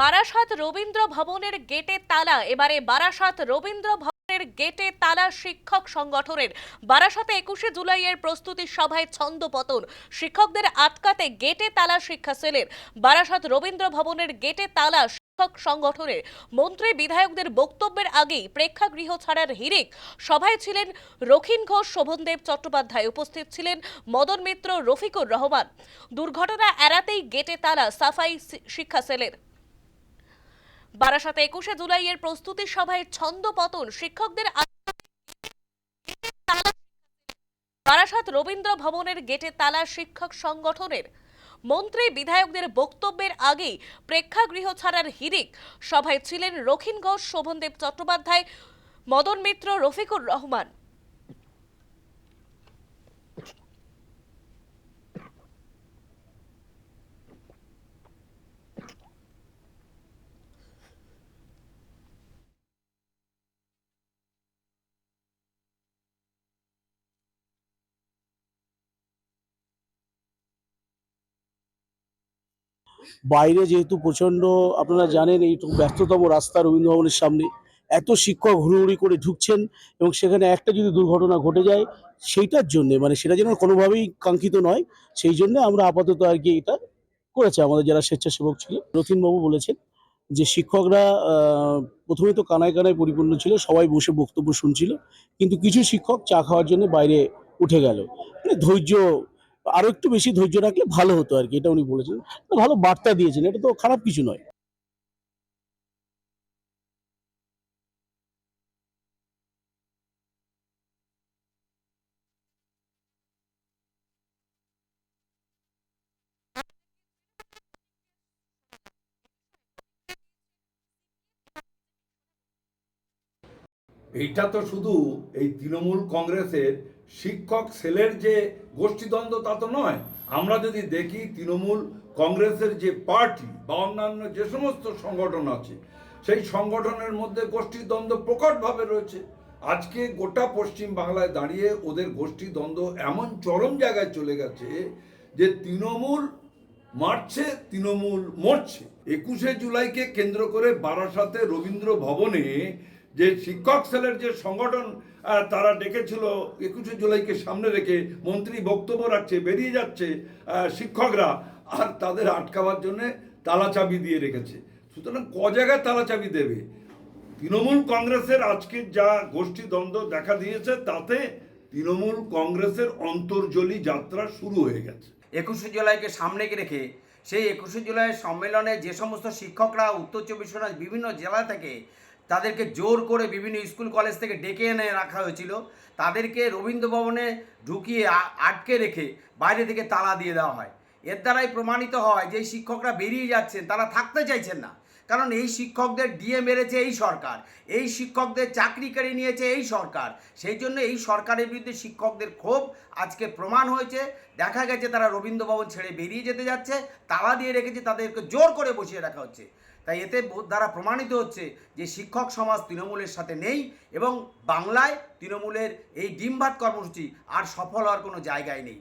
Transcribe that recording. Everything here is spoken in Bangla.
বারাসাত রবীন্দ্র ভবনের গেটে তালা। এবারে বারাসাত রবীন্দ্র ভবনের গেটে তালা শিক্ষক সংগঠনের। বারাসাতে একুশে জুলাইয়ের প্রস্তুতি সভায় ছন্দপতন শিক্ষকদের আটকাতে গেটে তালা শিক্ষা সেলের। বারাসাত রবীন্দ্র ভবনের গেটে তালা শিক্ষক সংগঠনের। মন্ত্রী বিধায়কদের বক্তব্যের আগেই প্রেক্ষাগৃহ ছাড়ার হিরিক সভায় ছিলেন রখিন ঘোষ, শোভনদেব চট্টোপাধ্যায়। উপস্থিত ছিলেন মদন মিত্র, রফিকুর রহমান। দুর্ঘটনা এড়াতেই গেটে তালা, সাফাই শিক্ষা সেলের। বারাসাতে একুশে জুলাইয়ের প্রস্তুতি সভায় ছন্দ পতন শিক্ষকদের বারাসাত রবীন্দ্র ভবনের গেটে তালা শিক্ষক সংগঠনের। মন্ত্রী বিধায়কদের বক্তব্যের আগেই প্রেক্ষাগৃহ ছাড়ার হিরিক সভায় ছিলেন রখিন ঘোষ, শোভনদেব চট্টোপাধ্যায়, মদন মিত্র, রফিকুর রহমান। বাইরে যেহেতু প্রচণ্ড আপনারা জানেন এইটুকু ব্যস্ততম রাস্তা রবীন্দ্র ভবনের সামনে, এত শিক্ষক হুড়োহুড়ি করে ঢুকছেন এবং সেখানে একটা যদি দুর্ঘটনা ঘটে যায়, সেইটার জন্য মানে সেটা যেন কোনোভাবেই কাঙ্ক্ষিত নয়, সেই জন্য আমরা আপাতত আর কি এটা করেছে, আমাদের যারা স্বেচ্ছাসেবক ছিল। রথিনবাবু বলেছেন যে শিক্ষকরা প্রথমে তো কানায় কানায় পরিপূর্ণ ছিল, সবাই বসে বক্তব্য শুনছিল, কিন্তু কিছু শিক্ষক চা খাওয়ার জন্য বাইরে উঠে গেল। মানে ধৈর্য আরও একটু বেশি ধৈর্য রাখলে ভালো হতো আর কি, এটা উনি বলেছেন ভালো বার্তা দিয়েছেন এটা তো খারাপ কিছু নয়। এইটা তো শুধু এই তৃণমূল কংগ্রেসের শিক্ষক সেলের যে গোষ্ঠীদ্বন্দ্ব তা তো নয়। আমরা যদি দেখি তৃণমূল কংগ্রেসের যে পার্টি বা অন্যান্য যে সমস্ত সংগঠন আছে, সেই সংগঠনের মধ্যে গোষ্ঠীদ্বন্দ্ব প্রকটভাবে রয়েছে। আজকে গোটা পশ্চিম বাংলায় দাঁড়িয়ে ওদের গোষ্ঠীদ্বন্দ্ব এমন চরম জায়গায় চলে গেছে যে তৃণমূল মারছে, তৃণমূল মরছে। একুশে জুলাইকে কেন্দ্র করে বারাসাতে রবীন্দ্র ভবনে যে শিক্ষক সেলের যে সংগঠন তারা ডেকেছিল, একুশে জুলাইকে সামনে রেখে মন্ত্রী বক্তব্য রাখছে, বেরিয়ে যাচ্ছে শিক্ষকরা, আর তাদের আটকাবার জন্য তালা চাবি দিয়ে রেখেছে। সুতরাং ক জায়গায় তালা চাবি দেবে? তৃণমূল কংগ্রেসের আজকে যা গোষ্ঠীদ্বন্দ্ব দেখা দিয়েছে, তাতে তৃণমূল কংগ্রেসের অন্তর্জলী যাত্রা শুরু হয়ে গেছে। একুশে জুলাইকে সামনে রেখে সেই একুশে জুলাই সম্মেলনে যে সমস্ত শিক্ষকরা, উত্তর চব্বিশ পরগনার বিভিন্ন জেলা থেকে তাদেরকে জোর করে বিভিন্ন স্কুল, কলেজ থেকে ডেকে এনে রাখা হয়েছিল। তাদেরকে রবীন্দ্র ভবনে ঢুকিয়ে আটকে রেখে বাইরে থেকে তালা দিয়ে দেওয়া হয়। এর দ্বারাই প্রমাণিত হয় যে শিক্ষকরা বেরিয়ে যাচ্ছেন, তারা থাকতে চাইছেন না। কারণ এই শিক্ষকদের ডিএ মেরেছে এই সরকার, এই শিক্ষকদের চাকরি কেড়ে নিয়েছে এই সরকার। সেই জন্য এই সরকারের বিরুদ্ধে শিক্ষকদের ক্ষোভ আজকে প্রমাণ হয়েছে। দেখা গেছে তারা রবীন্দ্র ভবন ছেড়ে বেরিয়ে যেতে যাচ্ছে, তালা দিয়ে রেখেছে, তাদেরকে জোর করে বসিয়ে রাখা হচ্ছে। তাই এতে দ্বারা প্রমাণিত হচ্ছে যে শিক্ষক সমাজ তৃণমূলের সাথে নেই এবং বাংলায় তৃণমূলের এই ডিমভাত কর্মসূচি আর সফল হওয়ার কোনো জায়গায় নেই।